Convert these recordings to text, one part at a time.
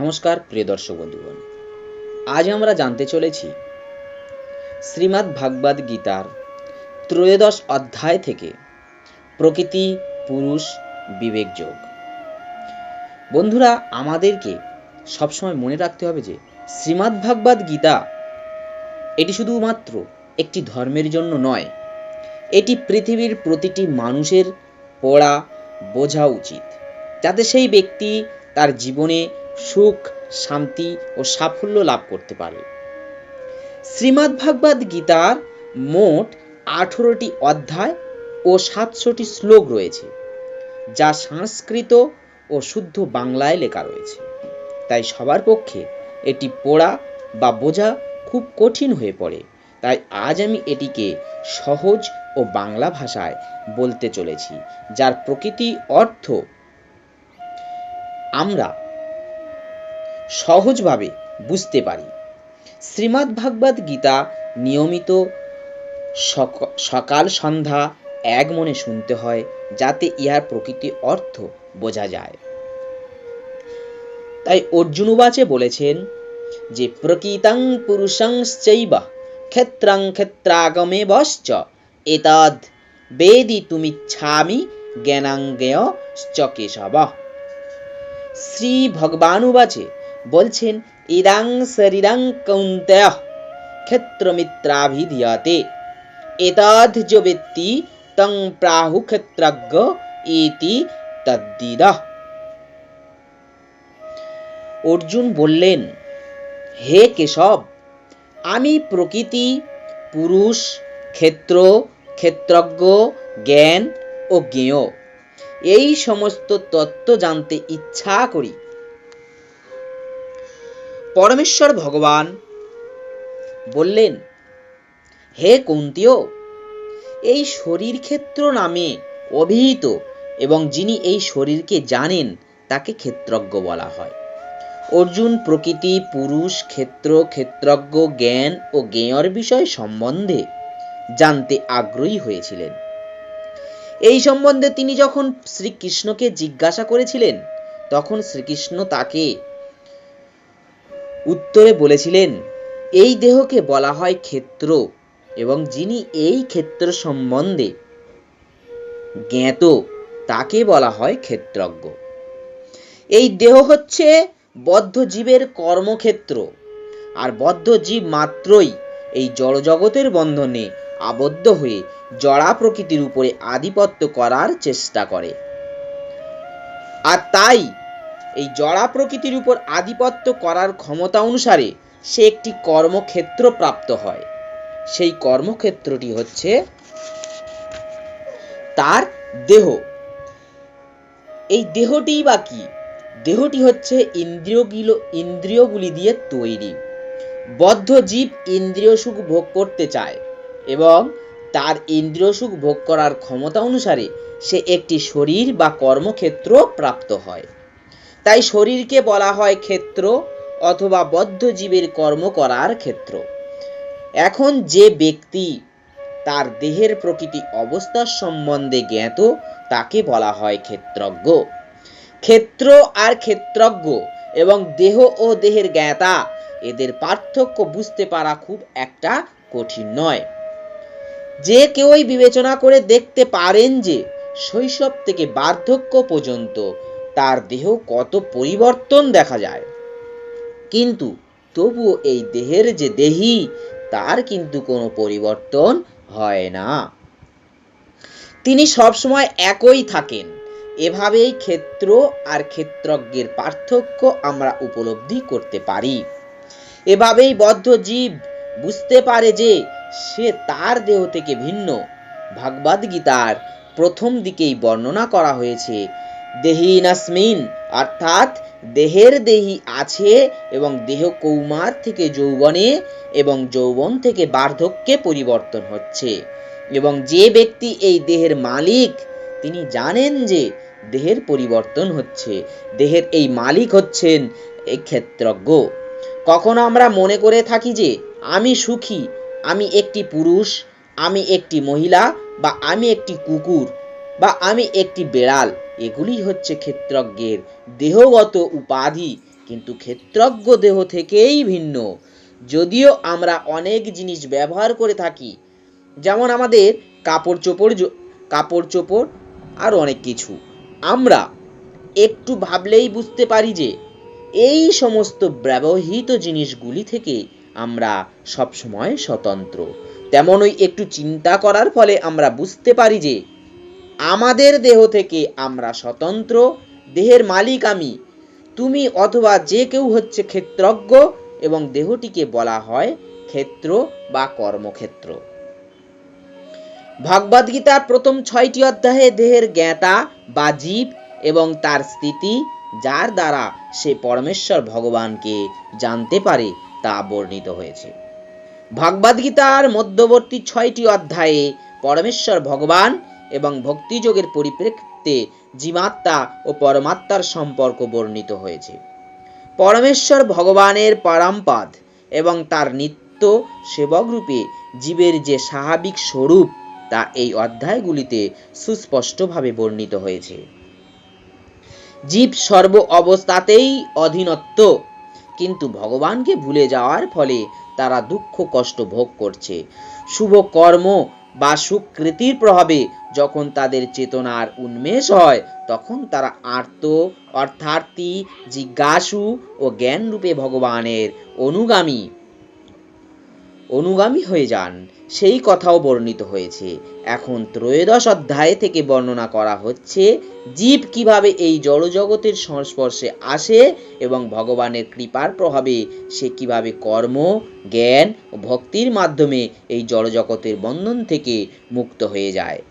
নমস্কার, প্রিয় দর্শক বন্ধুগণ। আজ আমরা জানতে চলেছি শ্রীমদ্ ভাগবত গীতার ত্রয়োদশ অধ্যায় থেকে প্রকৃতি, পুরুষ, বিবেক যোগ। বন্ধুরা, আমাদেরকে সবসময় মনে রাখতে হবে যে শ্রীমদ্ ভাগবত গীতা এটি শুধুমাত্র একটি ধর্মের জন্য নয়, এটি পৃথিবীর প্রতিটি মানুষের পড়া, বোঝা উচিত। যাতে সেই ব্যক্তি তার জীবনে সুখ, শান্তি ও সাফল্য লাভ করতে পারে। শ্রীমদ্ ভাগবত গীতার মোট আঠেরোটি অধ্যায় ও সাতশোটি শ্লোক রয়েছে, যা সংস্কৃত ও শুদ্ধ বাংলায় লেখা রয়েছে। তাই সবার পক্ষে এটি পড়া বা বোঝা খুব কঠিন হয়ে পড়ে, তাই আজ আমি এটিকে সহজ ও বাংলা ভাষায় বলতে চলেছি, যার প্রকৃতি অর্থ আমরা সহজভাবে বুঝতে পারি। শ্রীমদ্ ভাগবত গীতা নিয়মিত সক- সকাল সন্ধ্যা এক মনে শুনতে হয়, যাতে ইহার প্রকৃতি অর্থ বোঝা যায়। তাই অর্জুন বলেছেন যে, প্রকৃতং পুরুষংশ্চৈব ক্ষেত্রং ক্ষেত্রাগমে বশ্চ এতদ বেদি তুমিচ্ছামি জ্ঞানাঙ্গেয়শ্চ কেশব। শ্রী ভগবানুবাচে বলছেন, ইদাং শরীরং কৌন্তেয় এতদ যো ব্যক্তি তং প্রাহু ক্ষেত্রজ্ঞ ইতি তদ্দিদ অর্জুন বললেন, হে কেশব, আমি প্রকৃতি, পুরুষ, ক্ষেত্র, ক্ষেত্রজ্ঞ, জ্ঞান ও জ্ঞেয়। এই সমস্ত তত্ত্ব জানতে ইচ্ছা করি। পরমেশ্বর ভগবান। বললেন, হে কুন্তীয়, এই শরীর ক্ষেত্র নামে অভিহিত এবং যিনি এই শরীরকে জানেন, তাকে ক্ষেত্রজ্ঞ বলা হয়। অর্জুন প্রকৃতি, পুরুষ, ক্ষেত্র, ক্ষেত্রজ্ঞ, জ্ঞান ও জ্ঞেয়র বিষয় সম্বন্ধে জানতে আগ্রহী হয়েছিলেন। এই সম্বন্ধে তিনি যখন শ্রীকৃষ্ণকে জিজ্ঞাসা করেছিলেন, তখন শ্রীকৃষ্ণ তাকে উত্তরে বলেছিলেন, এই দেহকে বলা হয় ক্ষেত্র এবং যিনি এই ক্ষেত্র সম্বন্ধে জ্ঞাত, তাকে বলা হয় ক্ষেত্রজ্ঞ। এই দেহ হচ্ছে বদ্ধ জীবের কর্মক্ষেত্র, আর বদ্ধ জীব মাত্রই এই জড়জগতের বন্ধনে আবদ্ধ হয়ে জড়া প্রকৃতির উপরে আধিপত্য করার চেষ্টা করে। আর তাই এই জড়া প্রকৃতির উপর আধিপত্য করার ক্ষমতা অনুসারে সে একটি কর্মক্ষেত্র প্রাপ্ত হয়। সেই কর্মক্ষেত্রটি হচ্ছে তার দেহ। এই দেহটিই বা কি? দেহটি হচ্ছে ইন্দ্রিয়গুলো, ইন্দ্রিয়গুলি দিয়ে তৈরি। বদ্ধ জীব ইন্দ্রিয় সুখ ভোগ করতে চায় এবং তার ইন্দ্রিয় সুখ ভোগ করার ক্ষমতা অনুসারে সে একটি শরীর বা কর্মক্ষেত্র প্রাপ্ত হয়। তাই শরীরকে বলা হয় ক্ষেত্র অথবা বদ্ধ জীবের কর্ম করার ক্ষেত্র। এখন যে ব্যক্তি তার দেহের প্রকৃতি অবস্থার সম্বন্ধে জ্ঞাত, তাকে বলা হয় ক্ষেত্রজ্ঞ। ক্ষেত্র আর ক্ষেত্রজ্ঞ এবং দেহ ও দেহের জ্ঞাতা, এদের পার্থক্য বুঝতে পারা খুব একটা কঠিন নয়। যে কেউই বিবেচনা করে দেখতে পারেন যে, শৈশব থেকে বার্ধক্য পর্যন্ত তার দেহ কত পরিবর্তন দেখা যায়। কিন্তু তবুও এই দেহের যে দেহি, তার কিন্তু কোনো পরিবর্তন হয় না। তিনি সবসময় একই থাকেন। এভাবেই ক্ষেত্র আর ক্ষেত্রজ্ঞের পার্থক্য আমরা উপলব্ধি করতে পারি। এভাবেই বদ্ধ জীব বুঝতে পারে যে সে তার দেহ থেকে ভিন্ন। ভাগবত গীতার প্রথম দিকেই বর্ণনা করা হয়েছে দেহিনাসমিন অর্থাৎ দেহের দেহি আছে এবং দেহ কৌমার থেকে যৌবনে এবং যৌবন থেকে বার্ধক্যে পরিবর্তন হচ্ছে। এবং যে ব্যক্তি এই দেহের মালিক, তিনি জানেন যে দেহের পরিবর্তন হচ্ছে। দেহের এই মালিক হচ্ছেন এই ক্ষেত্রজ্ঞ কখনো আমরা মনে করে থাকি যে, আমি সুখী, আমি একটি পুরুষ, আমি একটি মহিলা বা আমি একটি কুকুর বা আমি একটি বেড়াল। এগুলি হচ্ছে ক্ষেত্রজ্ঞের দেহগত উপাধি, কিন্তু ক্ষেত্রজ্ঞ দেহ থেকেই ভিন্ন। যদিও আমরা অনেক জিনিস ব্যবহার করে থাকি, যেমন আমাদের কাপড় চোপড় কাপড় চোপড় আর অনেক কিছু। আমরা একটু ভাবলেই বুঝতে পারি যে, এই সমস্ত ব্যবহৃত জিনিসগুলি থেকে আমরা সবসময় স্বতন্ত্র। তেমনই একটু চিন্তা করার ফলে আমরা বুঝতে পারি যে আমাদের দেহ থেকে আমরা স্বতন্ত্র, দেহের মালিক আমি। তুমি অথবা যে কেউ হচ্ছে ক্ষেত্রজ্ঞ এবং দেহটিকে বলা হয় ক্ষেত্র বা কর্মক্ষেত্র। ভগবদ গীতার প্রথম ছয়টি অধ্যায়ে দেহের জ্ঞাতা বা জীব এবং তার স্থিতি, যার দ্বারা সে পরমেশ্বর ভগবানকে জানতে পারে তা বর্ণিত হয়েছে। ভগবদ গীতার মধ্যবর্তী ছয়টি অধ্যায়ে পরমেশ্বর ভগবান এবং ভক্তিযোগের পরিপ্রেক্ষিতে জীবাত্মা ও পরমাত্মার সম্পর্ক বর্ণিত হয়েছে। পরমেশ্বর ভগবানের পরমপদ এবং তার নিত্য সেবক রূপে জীবের যে স্বাভাবিক স্বরূপ তা এই অধ্যায়গুলিতে সুস্পষ্টভাবে বর্ণিত হয়েছে। জীব সর্ব অবস্থাতেই অধীনত্ব, কিন্তু ভগবানকে ভুলে যাওয়ার ফলে তারা দুঃখ কষ্ট ভোগ করছে। শুভ কর্ম বা সুকৃতির প্রভাবে যখন তাদের চেতনার উন্মেষ হয়, তখন তারা আর্ত, অর্থার্থী, জিজ্ঞাসু ও জ্ঞান রূপে ভগবানের অনুগামী। অনুগামী হয়ে যান। সেই কথাও বর্ণিত হয়েছে। এখন ত্রয়োদশ অধ্যায় থেকে বর্ণনা করা হচ্ছে, জীব কীভাবে এই জড়জগতের সংস্পর্শে আসে এবং ভগবানের কৃপার প্রভাবে সে কীভাবে কর্ম, জ্ঞান ও ভক্তির মাধ্যমে এই জড়জগতের বন্ধন থেকে মুক্ত হয়ে যায়।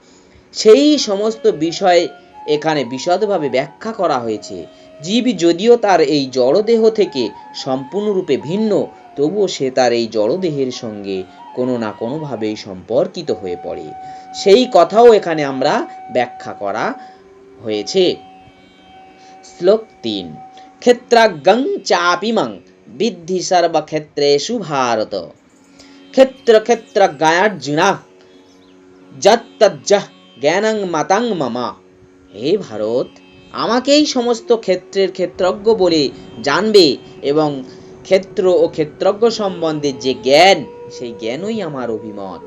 সেই সমস্ত বিষয় এখানে বিশদভাবে ব্যাখ্যা করা হয়েছে। জীব যদিও তার এই জড়দেহ থেকে সম্পূর্ণরূপে ভিন্ন তবুও সে তার এই জড়দেহের সঙ্গে কোনো না কোনোভাবেই সম্পর্কিত হয়ে পড়ে। সেই কথাও এখানে আমরা ব্যাখ্যা করা হয়েছে। শ্লোক তিন, ক্ষেত্রাজ্ঞং চাপিমং বিদ্ধি সর্বক্ষেত্রেষু ভারত। ক্ষেত্র ক্ষেত্র গায়ার্জুনা যত্তজ্জ জ্ঞানং মাতাং মামা। হে ভারত, আমাকেই সমস্ত ক্ষেত্রের ক্ষেত্রজ্ঞ বলে জানবে এবং ক্ষেত্র ও ক্ষেত্রজ্ঞ সম্বন্ধে যে জ্ঞান, সেই জ্ঞানই আমার অভিমত।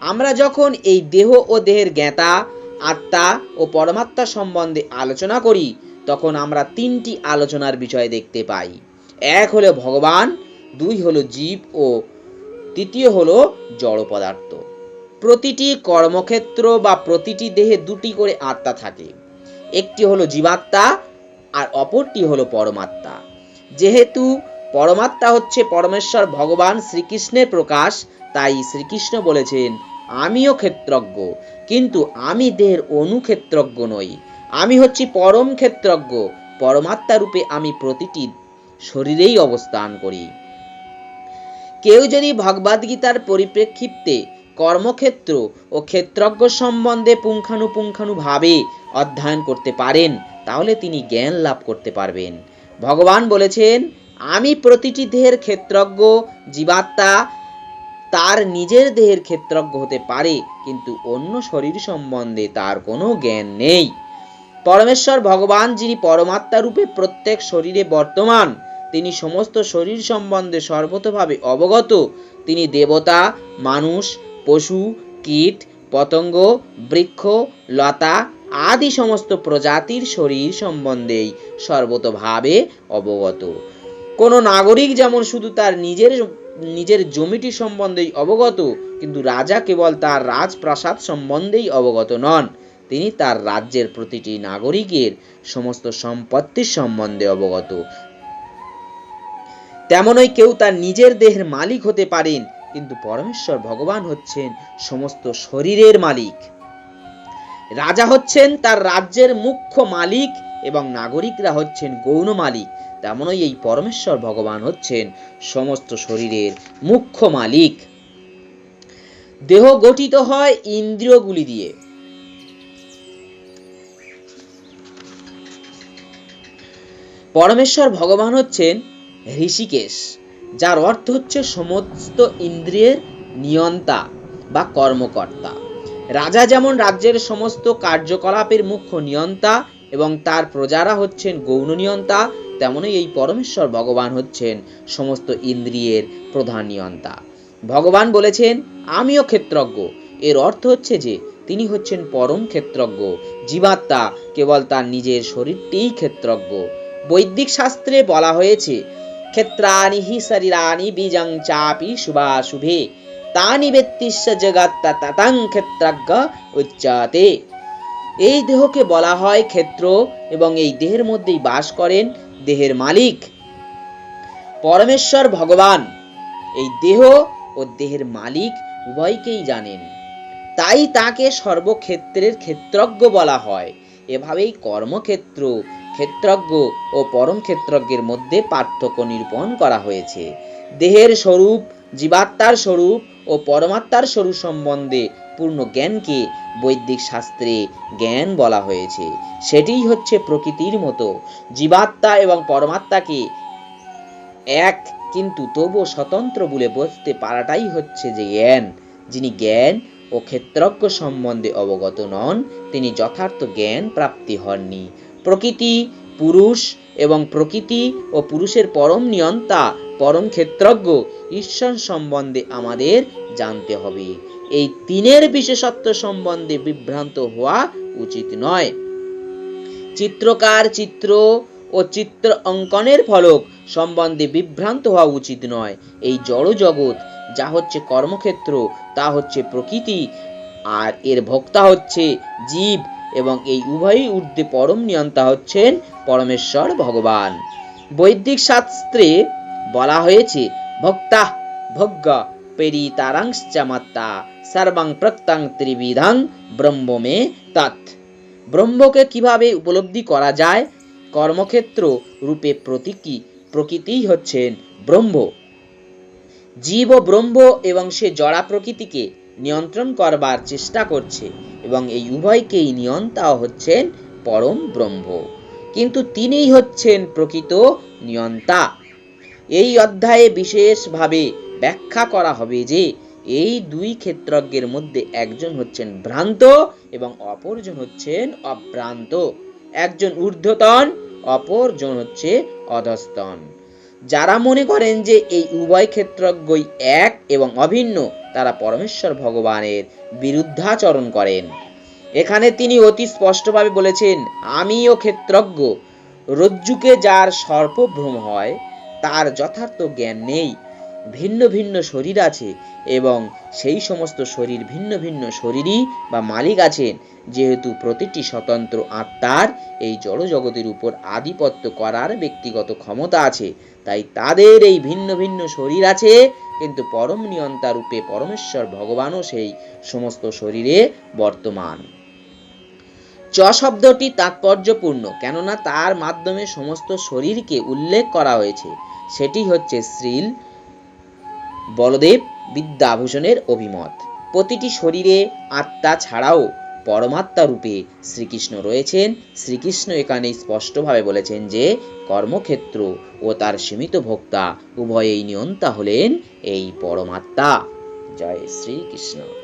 আমরা যখন এই দেহ ও দেহের জ্ঞাতা, আত্মা ও পরমাত্মা সম্বন্ধে আলোচনা করি, তখন আমরা তিনটি আলোচনার বিষয় দেখতে পাই। এক হলো ভগবান, দুই হলো জীব ও তৃতীয় হলো জড় পদার্থ। প্রতিটি কর্মক্ষেত্র বা প্রতিটি দেহে দুটি করে আত্মা থাকে। একটি হলো জীবাত্মা আর অপরটি হলো পরমাত্মা। যেহেতু পরমাত্মা হচ্ছে পরমেশ্বর ভগবান শ্রীকৃষ্ণের প্রকাশ, তাই শ্রীকৃষ্ণ বলেছেন, আমিও ক্ষেত্রজ্ঞ, কিন্তু আমি দেহের অনুক্ষেত্রজ্ঞ নই। আমি হচ্ছি পরম ক্ষেত্রজ্ঞ, পরমাত্মা রূপে আমি প্রতিটি শরীরেই অবস্থান করি। কেউ যদি ভগবদ গীতার পরিপ্রেক্ষিতে কর্মক্ষেত্র ও ক্ষেত্রজ্ঞ সম্বন্ধে পুঙ্খানুপুঙ্খানুভাবে অধ্যয়ন করতে পারেন, তাহলে তিনি জ্ঞান লাভ করতে পারবেন। ভগবান বলেছেন আমি প্রতিটি দেহের ক্ষেত্রজ্ঞ, জীবাত্মা, তার নিজের দেহের ক্ষেত্রজ্ঞ হতে পারে, কিন্তু অন্য শরীর সম্বন্ধে তার কোনো জ্ঞান নেই। পরমেশ্বর ভগবান যিনি পরমাত্মা রূপে প্রত্যেক শরীরে বর্তমান, তিনি সমস্ত শরীর সম্বন্ধে সর্বতভাবে অবগত। তিনি দেবতা, মানুষ, পশু, কীট, পতঙ্গ, বৃক্ষ, লতা আদি সমস্ত প্রজাতির শরীর সম্বন্ধেই সর্বতভাবে অবগত। কোনো নাগরিক যেমন শুধু তার নিজের নিজের জমিটি সম্বন্ধেই অবগত, কিন্তু রাজা কেবল তার রাজপ্রাসাদ সম্বন্ধেই অবগত নন। তিনি তার রাজ্যের প্রতিটি নাগরিকের সমস্ত সম্পত্তির সম্বন্ধে অবগত। তেমনই কেউ তার নিজের দেহের মালিক হতে পারেন, কিন্তু পরমেশ্বর ভগবান হচ্ছেন সমস্ত শরীরের মালিক। রাজা হচ্ছেন তার রাজ্যের মুখ্য মালিক এবং নাগরিকরা হচ্ছেন গৌণ মালিক, তেমনই এই পরমেশ্বর ভগবান হচ্ছেন সমস্ত শরীরের মুখ্য মালিক। দেহ গঠিত হয় ইন্দ্রিয়গুলি দিয়ে। পরমেশ্বর ভগবান হচ্ছেন ঋষিকেশ, যার অর্থ হচ্ছে সমস্ত ইন্দ্রিয়ের নিয়ন্তা বা কর্মকর্তা। রাজা যেমন রাজ্যের সমস্ত কার্যকলাপের মুখ্য নিয়ন্তা এবং তার প্রজারা হচ্ছেন গৌণ নিয়ন্তা তেমনই এই পরমেশ্বর ভগবান হচ্ছেন সমস্ত ইন্দ্রিয়ের প্রধান নিয়ন্তা। ভগবান বলেছেন, আমিও ক্ষেত্রজ্ঞ। এর অর্থ হচ্ছে যে, তিনি হচ্ছেন পরম ক্ষেত্রজ্ঞ। জীবাত্মা কেবল তার নিজের শরীরটিই ক্ষেত্রজ্ঞ। বৈদিক শাস্ত্রে বলা হয়েছে ক্ষেত্রানি হি শরীরানি বীজং চাপি শুভাশুভে। তানি বেত্তিস্য তাতাং ক্ষেত্রজ্ঞ উচ্চাতে। এই দেহকে বলা হয় ক্ষেত্র এবং এই দেহের মধ্যেই বাস করেন দেহের মালিক। পরমেশ্বর ভগবান, এই দেহ ও দেহের মালিক উভয়কেই জানেন। তাই তাকে সর্বক্ষেত্রের ক্ষেত্রজ্ঞ বলা হয়। এভাবেই কর্মক্ষেত্র, ক্ষেত্রজ্ঞ ও পরম ক্ষেত্রজ্ঞের মধ্যে পার্থক্য নিরূপণ করা হয়েছে। দেহের স্বরূপ, জীবাত্মার স্বরূপ ও পরমাত্মার স্বরূপ সম্বন্ধে পূর্ণ জ্ঞানকে বৈদিক শাস্ত্রে জ্ঞান বলা হয়েছে। সেটিই হচ্ছে প্রকৃতির মতো। জীবাত্মা এবং পরমাত্মাকে এক, কিন্তু তবুও স্বতন্ত্র বলে বুঝতে পারাটাই হচ্ছে যে জ্ঞান। যিনি জ্ঞান ও ক্ষেত্রজ্ঞ সম্বন্ধে অবগত নন, তিনি যথার্থ জ্ঞান প্রাপ্তি হননি। প্রকৃতি, পুরুষ এবং প্রকৃতি ও পুরুষের পরম নিয়ন্তা, পরম ক্ষেত্রজ্ঞ, ঈশ্বর সম্বন্ধে আমাদের জানতে হবে। এই তিনের বিশেষত্ব সম্বন্ধে বিভ্রান্ত হওয়া উচিত নয়। চিত্রকার চিত্র ও চিত্র অঙ্কনের ফলক সম্বন্ধে বিভ্রান্ত হওয়া উচিত নয়। এই জড় জগৎ যা হচ্ছে কর্মক্ষেত্র, তা হচ্ছে প্রকৃতি, আর এর ভোক্তা হচ্ছে জীব এবং এই উভয়ই ঊর্ধ্বে পরম নিয়ন্তা হচ্ছেন পরমেশ্বর ভগবান। বৈদিক শাস্ত্রে বলা হয়েছে, ভক্তা, ভোগ্য, পেরিতারাংশ্চামাত্তা। সর্বাং প্রক্তাং ত্রিবিধাং ব্রহ্মমে তাত ব্রহ্মকে কীভাবে উপলব্ধি করা যায়? কর্মক্ষেত্র রূপে প্রতীকী, প্রকৃতিই হচ্ছেন ব্রহ্ম। জীব ব্রহ্ম এবং সে জড়া প্রকৃতিকে নিয়ন্ত্রণ করবার চেষ্টা করছে এবং এই উভয়কেই নিয়ন্তাও হচ্ছেন পরম ব্রহ্ম। কিন্তু তিনিই হচ্ছেন প্রকৃত নিয়ন্তা। এই অধ্যায়ে বিশেষভাবে ব্যাখ্যা করা হবে যে এই দুই ক্ষেত্রজ্ঞের মধ্যে একজন হচ্ছেন ভ্রান্ত এবং অপরজন হচ্ছেন অভ্রান্ত। একজন ঊর্ধ্বতন, অপরজন হচ্ছে অধস্তন। যারা মনে করেন যে এই উভয় ক্ষেত্রজ্ঞই এক এবং অভিন্ন, তারা পরমেশ্বর ভগবানের বিরুদ্ধাচরণ করেন। এখানে তিনি অতি স্পষ্টভাবে বলেছেন, আমিও ক্ষেত্রজ্ঞ। রজ্জুকে যার সর্পভ্রম হয়, তার যথার্থ জ্ঞান নেই। ভিন্ন ভিন্ন শরীর আছে এবং সেই সমস্ত শরীর ভিন্ন ভিন্ন শরীরই বা মালিক আছেন। যেহেতু প্রতিটি স্বতন্ত্র আত্মার এই জড় জগতের উপর আধিপত্য করার ব্যক্তিগত ক্ষমতা আছে, তাই তাদের এই ভিন্ন ভিন্ন শরীর আছে, কিন্তু পরম নিয়ন্তা রূপে পরমেশ্বর ভগবানও সেই সমস্ত শরীরে বর্তমান। চ শব্দটি তাৎপর্যপূর্ণ, কেননা তার মাধ্যমে সমস্ত শরীরকে উল্লেখ করা হয়েছে। সেটি হচ্ছে শ্রীল বলদেব বিদ্যাভূষণের অভিমত। প্রতিটি শরীরে আত্মা ছাড়াও পরমাত্মা রূপে শ্রীকৃষ্ণ রয়েছেন। শ্রীকৃষ্ণ এখানে স্পষ্টভাবে বলেছেন যে, কর্মক্ষেত্র ও তার সীমিত ভোক্তা উভয়েই নিয়ন্তা হলেন এই পরমাত্মা। জয় শ্রীকৃষ্ণ।